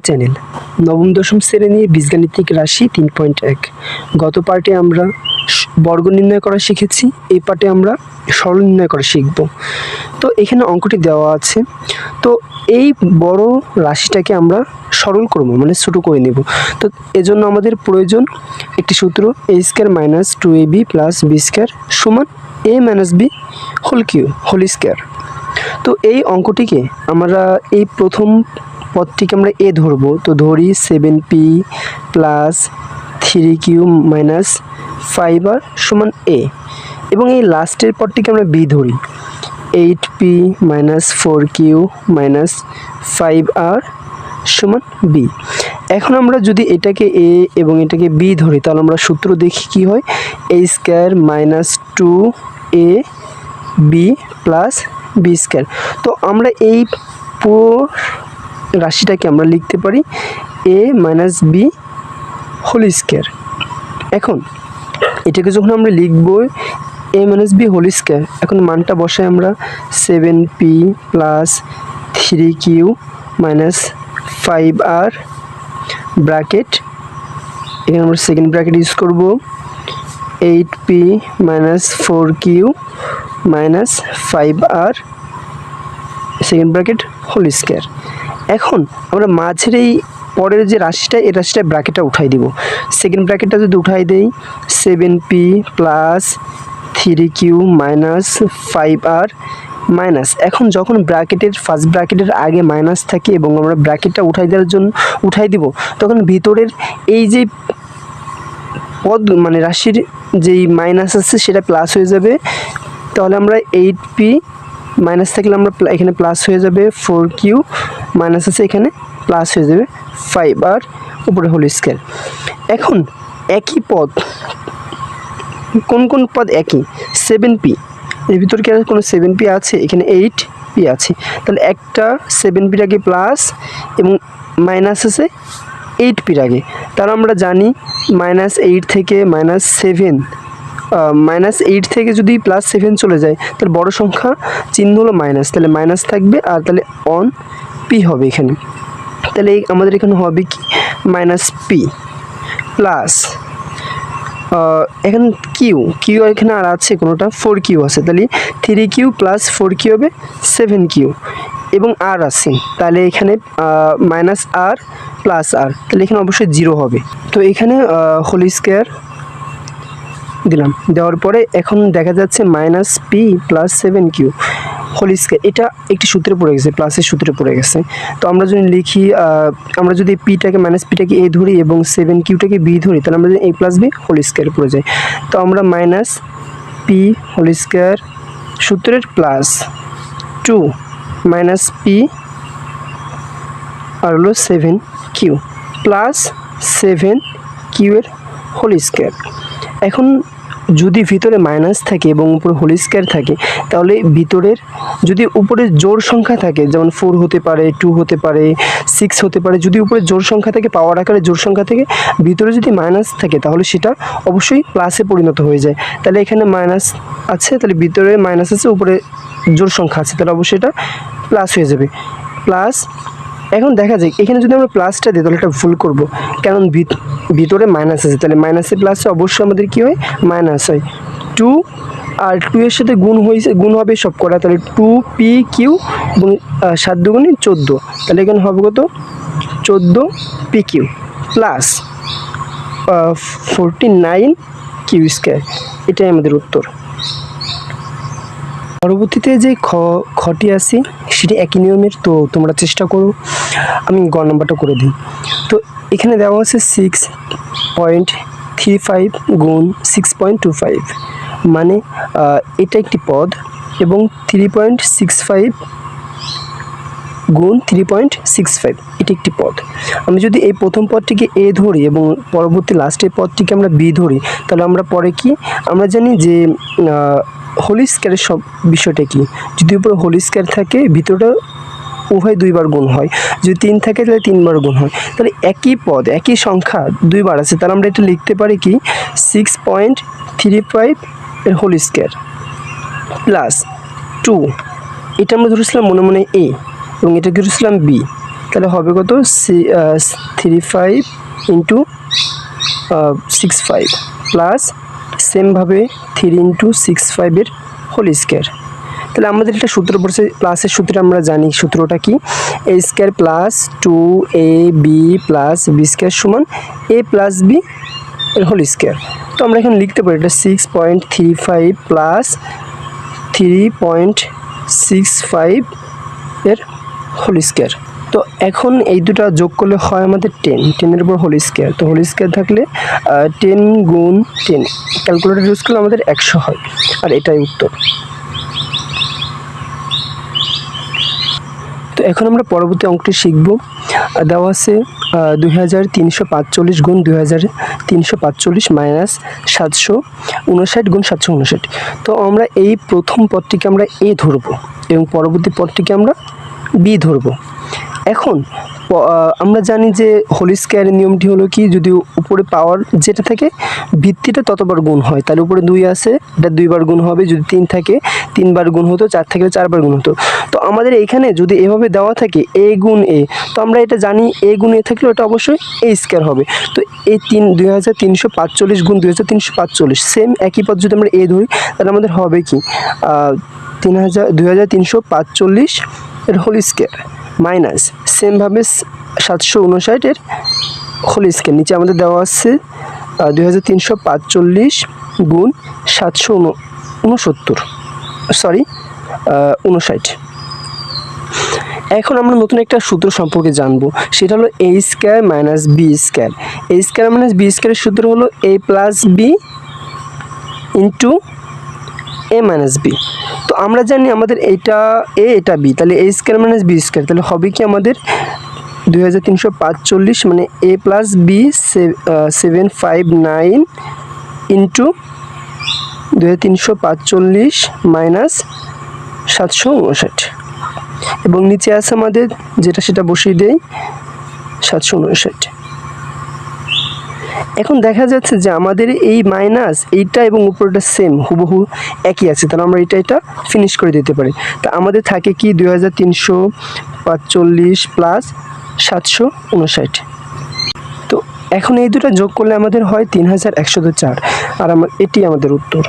Channel নবম, দশম শ্রেণির বীজগাণিতিক রাশি তিন পয়েন্ট এক। গত পার্টে আমরা বর্গ নির্ণয় করা শিখেছি, এই পার্টে আমরা সরল নির্ণয় করা শিখব। তো এখানে অঙ্কটি দেওয়া আছে। তো এই বড় রাশিটাকে আমরা সরল করব মানে ছোটো করে নেব। তো এজন্য আমাদের প্রয়োজন একটি সূত্র A square minus two A B plus B square সমান A minus B whole Q whole square তো এই অঙ্কটিকে আমরা এই প্রথম পদটিকে আমরা এ ধরবো। তো ধরি seven P plus three Q minus five R সমান এ এবং এই লাস্টের পদটিকে আমরা বি ধরি। Eight P minus four Q minus five R সমান বি এখন আমরা যদি এটাকে এ এবং এটাকে বি ধরি, তাহলে আমরা সূত্র দেখি কি হয়? A square minus two A B plus B square তো আমরা এই পুরো রাশিটাকে আমরা লিখতে পারি A minus B whole square এখন, এটাকে যখন আমরা লিখব A minus B whole square এখন মানটা বসাই আমরা seven P plus three Q minus five R bracket এখানে আমরা সেকেন্ড ব্র্যাকেট ইউজ করব। Eight P minus four Q minus five R second bracket whole square এখন আমরা মাঝের এই পরের যে রাশিটা, এই রাশিটা ব্র্যাকেটটা উঠাই দিব। সেকেন্ড ব্র্যাকেটটা যদি উঠাই দেই seven P plus three Q minus five R minus এখন যখন ব্র্যাকেটের ফার্স্ট ব্র্যাকেটের আগে মাইনাস থাকে এবং আমরা ব্র্যাকেটটা উঠাই দেওয়ার জন্য, উঠাই দিব, তখন ভিতরের এই যে পদ মানে রাশির যেই মাইনাস আছে, সেটা প্লাস হয়ে যাবে। তাহলে আমরা এইট পি মাইনাস থাকলে আমরা এখানে প্লাস হয়ে যাবে ফোর কিউ মাইনাস আছে এখানে প্লাস হয়ে যাবে ফাইভ আর উপরে হোল স্কোয়ার এখন একই পদ, কোন কোন পদ একই? সেভেন পি এর ভিতর কি কোনো সেভেন পি আছে? এখানে এইট পি আছে। তাহলে একটা সেভেন পির আগে প্লাস এবং মাইনাস আছে এইট পির আগে। তার আমরা জানি মাইনাস এইট থেকে মাইনাস সেভেন মাইনাস এইট থেকে যদি প্লাস সেভেন চলে যায়, তাহলে বড় সংখ্যা চিহ্ন হলো মাইনাস তাহলে মাইনাস থাকবে আর তাহলে অন পি হবে এখানে। তাহলে আমাদের এখানে হবে কি? মাইনাস পি প্লাস এখানে কিউ কিউ এখানে আর আছে কোনোটা? ফোর কিউ আছে। তাহলে three Q plus four Q হবে সেভেন কিউ এবং আর আছে। তাহলে এখানে মাইনাস আর প্লাস আর তাহলে এখানে অবশ্যই জিরো হবে। তো এখানে হোল স্কোয়ার দিলাম। দেওয়ার পরে এখন দেখা যাচ্ছে minus P plus seven Q whole square এটা একটি সূত্রে পড়ে গেছে প্লাসের সূত্রে পড়ে গেছে। তো আমরা যদি লিখি আমরা যদি পিটাকে মাইনাস পিটাকে এ ধরি এবং সেভেন কিউটাকে বি ধরি, তাহলে আমরা যদি A plus B whole square পড়ে যাই। তো আমরা মাইনাস পি হোল স্কোয়ার সূত্রের প্লাস টু মাইনাস পি আর হলো সেভেন কিউ প্লাস সেভেন কিউয়ের হোল স্কোয়ার এখন যদি ভিতরে মাইনাস থাকে এবং উপরে হোল স্কোয়ার থাকে, তাহলে ভিতরের যদি উপরে জোর সংখ্যা থাকে, যেমন ফোর হতে পারে টু হতে পারে সিক্স হতে পারে, যদি উপরে জোর সংখ্যা থাকে পাওয়ার আকারে জোর সংখ্যা থেকে ভিতরে যদি মাইনাস থাকে, তাহলে সেটা অবশ্যই প্লাসে পরিণত হয়ে যায়। তাহলে এখানে মাইনাস আছে, তাহলে ভিতরে মাইনাস আছে, উপরে জোর সংখ্যা আছে, তাহলে অবশ্যই এটা প্লাস হয়ে যাবে। প্লাস এখন দেখা যায় এখানে যদি আমরা প্লাসটা দিই, তাহলে এটা ভুল করব। কারণ ভিতরে মাইনাস আছে, তাহলে মাইনাসে প্লাসে অবশ্যই আমাদের কী হয়? মাইনাস হয়। টু আর টু এর সাথে গুণ হয়েছে, গুণ হবে সব করা তাহলে টু পি কিউ এবং সাত দুগুণে চোদ্দ। তাহলে এখানে হবে কত? চোদ্দ P Q plus forty nine Q square এটাই আমাদের উত্তর। পরবর্তীতে যে খ, খটি আছে, সেটি একই নিয়মের, তো তোমরা চেষ্টা করো। আমি গ নাম্বারটা করে দিই। তো এখানে দেওয়া হচ্ছে সিক্স পয়েন্ট থ্রি ফাইভ গুণ সিক্স পয়েন্ট টু ফাইভ মানে এটা একটি পদ, এবং থ্রি পয়েন্ট সিক্স ফাইভ গুণ থ্রি পয়েন্ট সিক্স ফাইভ এটি একটি পদ। আমি যদি এই প্রথম পদটিকে এ ধরি এবং পরবর্তী লাস্টের পদটিকে আমরা বি ধরি, তাহলে আমরা পরে কি? আমরা জানি যে হোলি স্কোয়ারের সব বিষয়টা কি। যদি উপরে হোলি স্কোয়ার থাকে, ভিতরটা উভয় দুইবার গুণ হয়। যদি তিন থাকে, তাহলে তিনবার গুণ হয়। তাহলে একই পদ, একই সংখ্যা দুইবার আছে। তাহলে আমরা এটা লিখতে পারি কি? সিক্স পয়েন্ট থ্রি ফাইভ এর হোল স্কোয়ার প্লাস টু এটা আমরা ধরেছিলাম মনে মনে এ এবং এটা ধরেছিলাম বি তাহলে হবে কত? C three five into six five plus সেমভাবে থ্রি ইন্টু সিক্স ফাইভের হোল স্কোয়ার তাহলে আমাদের একটা সূত্র পড়ছে প্লাসের সূত্রে আমরা জানি সূত্রটা কি? A square plus two A B plus B square সমান এ প্লাস বি এর হোল স্কোয়ার তো আমরা এখানে লিখতে পারি এটা six point three five plus three point six five এর হোল স্কোয়ার তো এখন এই দুটো যোগ করলে হয় আমাদের টেন টেনের উপর হোল স্কোয়ার তো হোল স্কোয়ার থাকলে টেন গুণ টেন ক্যালকুলেটর ইউজ করলে আমাদের একশো হয়। আর এটাই উত্তর। তো এখন আমরা পরবর্তী অঙ্কটি শিখব। দেওয়া আছে দুই হাজার তিনশো পাঁচচল্লিশ গুণ দুই হাজার তিনশো পাঁচচল্লিশ মাইনাস সাতশো উনষাট গুণ সাতশো উনষাট। তো আমরা এই প্রথম পদটিকে আমরা এ ধরব এবং পরবর্তী পদটিকে আমরা বি ধরব। এখন আমরা জানি যে হোলি স্কোয়ারের নিয়মটি হলো কি, যদি উপরে পাওয়ার যেটা থাকে, ভিত্তিটা ততবার গুণ হয়। তাহলে উপরে দুই আছে, এটা দুইবার গুণ হবে, যদি তিন থাকে, তিনবার গুণ হতো, চার থাকলে চারবার গুণ হতো। তো আমাদের এখানে যদি এভাবে দেওয়া থাকে এ গুণ এ তো আমরা এটা জানি এ গুণ এ থাকলে ওটা অবশ্যই এ স্কোয়ার হবে। তো এই তিন, দুই হাজার তিনশো পাঁচচল্লিশ গুণ দুই হাজার তিনশো পাঁচচল্লিশ সেম একই পদ যদি আমরা এ ধরি, তাহলে আমাদের হবে কি? তিন হাজার, দুই হাজার তিনশো পাঁচচল্লিশ এর হোল স্কোয়ার মাইনাস সেমভাবে সাতশো উনষাটের হোল স্কোয়ার নিচে আমাদের দেওয়া আছে দুই হাজার তিনশো পাঁচচল্লিশ গুণ সাতশো উনসত্তর সরি উনষাট। এখন আমরা নতুন একটা সূত্র সম্পর্কে জানব। সেটা হলো A square minus B square A square minus B স্কোয়ারের সূত্র হলো A plus B into A minus B তো আমরা জানি আমাদের এইটা এ, এটা বি, তাহলে A square minus B square তাহলে হবে কি আমাদের দুই হাজার তিনশো মানে A plus B seven five nine into হাজার তিনশো মাইনাস সাতশো উনষাট। এবং নিচে আছে আমাদের যেটা সেটা বসিয়ে দেয় সাতশো উনষাট। এখন দেখা যাচ্ছে যে আমাদের এই মাইনাস এইটা এবং উপরটা সেম হুবহু একই আছে। তাহলে আমরা এটা এটা ফিনিশ করে দিতে পারি। তা আমাদের থাকে কি দুই হাজার তিনশো প্লাস সাতশো উনষাট। তো এখন এই দুটো যোগ করলে আমাদের হয় তিন হাজার চার। আর আমার, এটি আমাদের উত্তর।